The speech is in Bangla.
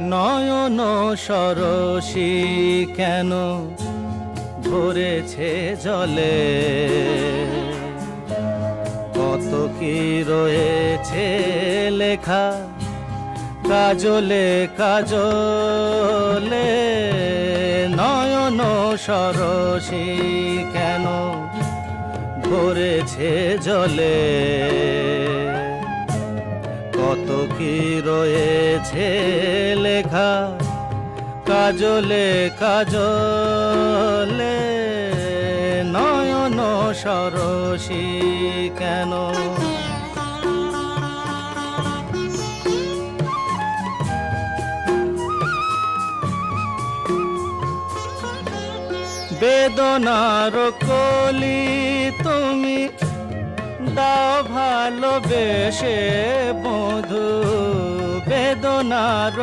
নয়ন সরসী কেন ভরেছে জলে? কত কি রয়েছে লেখা কাজলে কাজলে? নয়ন সরসী কেন ভরেছে জলে? কি রয়েছে লেখা? কাজলে কাজলে নয়ন সরসী কেন? বেদনার কলি তুমি দাও ভালোবেসে বধু বেদনার